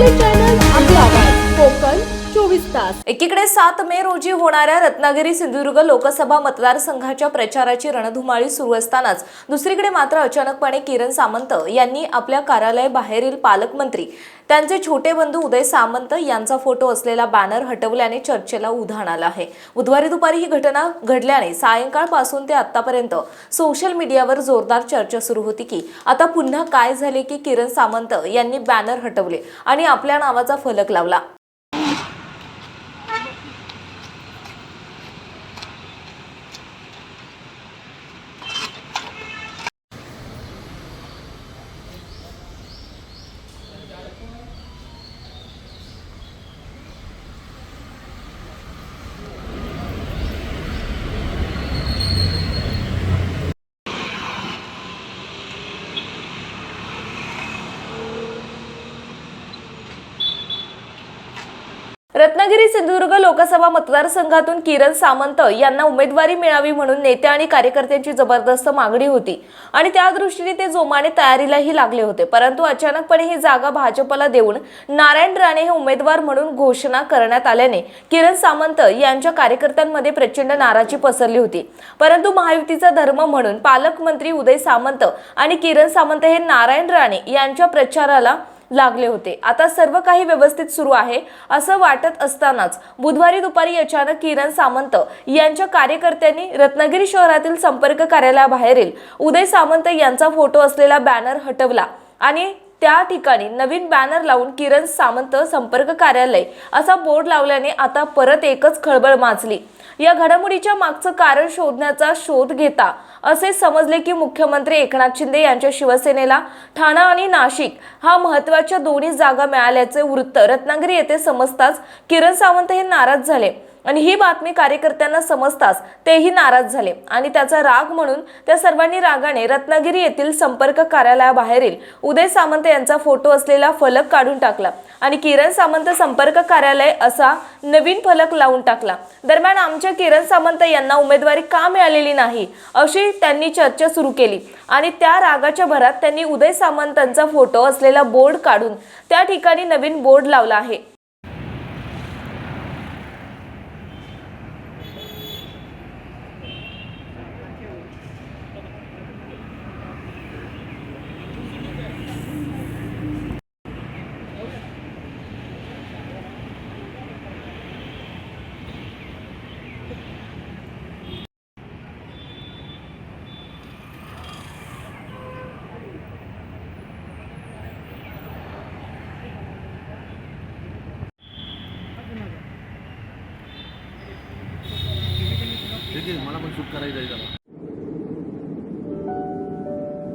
Family Channel एकीकडे सात मे रोजी होणाऱ्या रत्नागिरी सिंधुदुर्ग लोकसभा मतदारसंघाच्या प्रचाराची रणधुमाळी सुरू असतानाच दुसरीकडे मात्र अचानकपणे किरण सामंत यांनी आपल्या कार्यालय बाहेरील पालकमंत्री त्यांचे छोटे बंधू उदय सामंत यांचा फोटो असलेला बॅनर हटवल्याने चर्चेला उधाण आलं आहे. बुधवारी दुपारी ही घटना घडल्याने सायंकाळपासून ते आतापर्यंत सोशल मीडियावर जोरदार चर्चा सुरू होती की आता पुन्हा काय झाले की किरण सामंत यांनी बॅनर हटवले आणि आपल्या नावाचा फलक लावला. रत्नागिरी सिंधुदुर्ग लोकसभा मतदारसंघातून किरण सामंत यांना उमेदवारी मिळावी म्हणून नेत्या आणि कार्यकर्त्यांची जबरदस्त मागणी होती. आणि त्या दृष्टीने ते जोमाने तयारीलाही लागले होते. परंतु अचानकपणे ही जागा भाजपला देऊन नारायण राणे हे उमेदवार म्हणून घोषणा करण्यात आल्याने किरण सामंत यांच्या कार्यकर्त्यांमध्ये प्रचंड नाराजी पसरली होती. परंतु महायुतीचा धर्म म्हणून पालकमंत्री उदय सामंत आणि किरण सामंत हे नारायण राणे यांच्या प्रचाराला लागले होते. आता सर्व काही व्यवस्थित सुरू आहे असं वाटत असतानाच बुधवारी दुपारी अचानक किरण सामंत यांच्या कार्यकर्त्यांनी रत्नागिरी शहरातील संपर्क कार्यालयाबाहेरील उदय सामंत यांचा फोटो असलेला बॅनर हटवला आणि त्या ठिकाणी नवीन बॅनर लावून किरण सामंत संपर्क कार्यालय असा बोर्ड लावल्याने आता परत एकच खळबळ माजली. या घडामोडीच्या मागचं कारण शोधण्याचा शोध घेता असे समजले की मुख्यमंत्री एकनाथ शिंदे यांच्या शिवसेनेला ठाणा आणि नाशिक हा महत्त्वाच्या दोन्ही जागा मिळाल्याचे वृत्त रत्नागिरी येथे समजताच किरण सावंत हे नाराज झाले. आणि ही बातमी कार्यकर्त्यांना समजताच तेही नाराज झाले. आणि त्याचा राग म्हणून त्या सर्वांनी रागाने रत्नागिरी येथील संपर्क कार्यालयाबाहेरील उदय सामंत यांचा फोटो असलेला फलक काढून टाकला. आणि किरण सामंत संपर्क कार्यालय असा नवीन फलक लावून टाकला. दरम्यान आमच्या किरण सामंत यांना उमेदवारी का मिळालेली नाही अशी त्यांनी चर्चा सुरू केली. आणि त्या रागाच्या भरात त्यांनी उदय सामंतांचा फोटो असलेला बोर्ड काढून त्या ठिकाणी नवीन बोर्ड लावला आहे.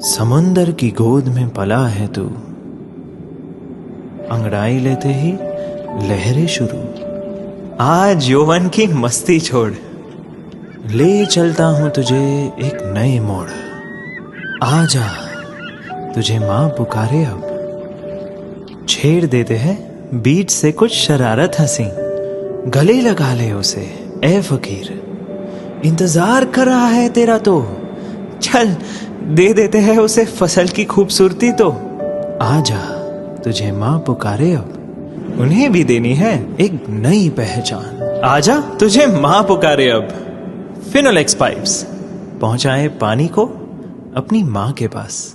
समंदर की गोद में पला है तू। अंगड़ाई लेते ही लहरें शुरू। आज यौवन की मस्ती छोड़। ले चलता हूँ तुझे एक नए मोड़। आजा, तुझे माँ पुकारे अब। छेड़ देते हैं बीच से कुछ शरारत हँसी। गले लगा ले उसे ए फकीर। इंतज़ार कर रहा है तेरा तो। चल, दे देते हैं उसे फ़सल की खूबसूरती तो। आ जा, तुझे माँ पुकारे अब। उन्हें भी देनी है एक नई पहचान। आ जा, तुझे माँ पुकारे अब। फिनोलेक्स पाइप्स पहुँचाए पानी को अपनी माँ के पास।